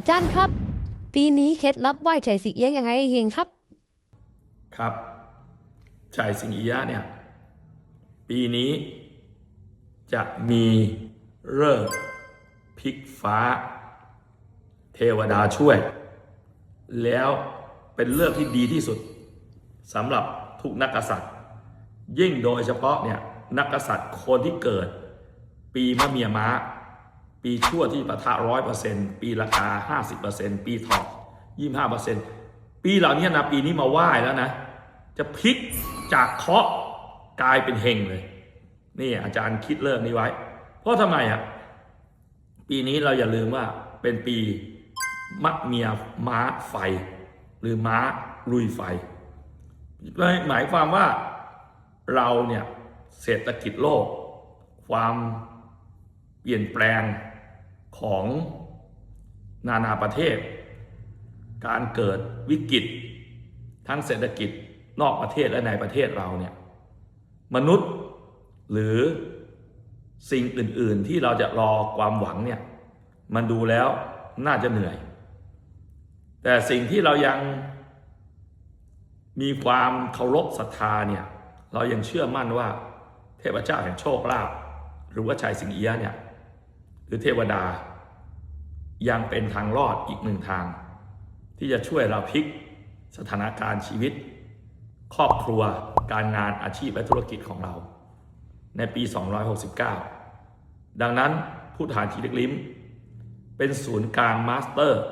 อาจารย์ครับ ปีนี้เคล็ดลับไหว้ใจสิเอี้ยงยังไงเฮงครับ ครับชายสิงอียเนี่ย ปีนี้จะมีเลิกพลิกฟ้า เทวดาช่วย แล้วเป็นเลิกที่ดีที่สุดสำหรับทุกนักกษัตริย์ ยิ่งโดยเฉพาะเนี่ยนักกษัตริย์คนที่เกิด ปีมะเมียม้า ปีชั่วที่ปะทะร้อยเปอร์เซ็นต์ปีละกาห้าสิบเปอร์เซ็นต์ปีถอกยี่ห้าเปอร์เซ็นต์ปีเหล่านี้นะปีนี้มาไหว้แล้วนะ จะพลิกจากเคาะกลายเป็นเฮงเลย นี่อาจารย์คิดเรื่องนี้ไว้ เพราะทำไมอะปีนี้เราอย่าลืมว่าเป็นปีมะเมียม้าไฟ หรือม้าลุยไฟ หมายความว่าเราเนี่ยเศรษฐกิจโลก ความ เปลี่ยนแปลงของนานาประเทศ การเกิดวิกฤตทั้งเศรษฐกิจนอกประเทศและในประเทศเราเนี่ยมนุษย์หรือสิ่งอื่น ๆ ที่เราจะรอความหวังเนี่ยมันดูแล้วน่าจะเหนื่อย แต่สิ่งที่เรายังมีความเคารพศรัทธาเนี่ยเรายังเชื่อมั่นว่าเทพเจ้าแห่งโชคลาภหรือว่าชายสิงเอียเนี่ย หรือเทวดา ยังเป็นทางรอดอีกหนึ่งทาง ที่จะช่วยเราพลิกสถานการณ์ชีวิต ครอบครัวการงานอาชีพและธุรกิจของเรา ในปี 269 ดังนั้นผู้ฐานทีเล็กลิมเป็นศูนย์กลางมาสเตอร์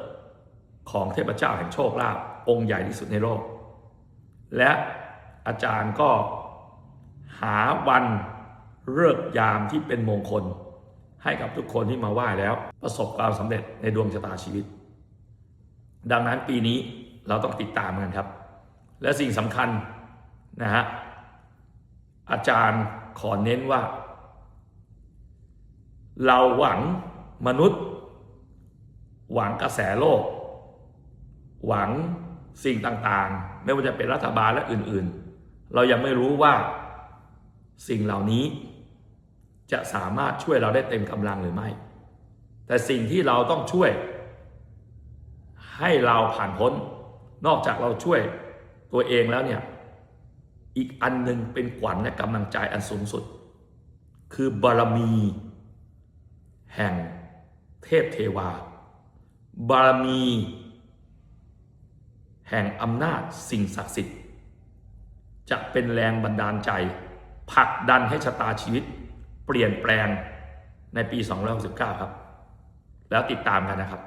ของเทพเจ้าแห่งโชคลาภองค์ใหญ่ที่สุดในโลก และอาจารย์ก็หาวันเลิกยามที่เป็นมงคล ให้กับทุกคนที่มาไหว้แล้ว ประสบความสำเร็จในดวงชะตาชีวิต ดังนั้นปีนี้เราต้องติดตามกันครับ และสิ่งสำคัญนะฮะอาจารย์ขอเน้นว่า เราหวังมนุษย์ หวังกระแสโลก หวังสิ่งต่างๆ ไม่ว่าจะเป็นรัฐบาลและอื่นๆ เรายังไม่รู้ว่าสิ่งเหล่านี้ จะสามารถช่วยเราได้เต็มกำลังหรือไม่ แต่สิ่งที่เราต้องช่วย ให้เราผ่านพ้น นอกจากเราช่วยตัวเองแล้วเนี่ย อีกอันหนึ่งเป็นขวัญและกำลังใจอันสูงสุด คือบารมี แห่งเทพเทวา บารมี แห่งอำนาจสิ่งศักดิ์สิทธิ์ จะเป็นแรงบันดาลใจผลักดันให้ชะตาชีวิต เปลี่ยนแปลงในปี269 ครับ แล้วติดตามกันนะครับ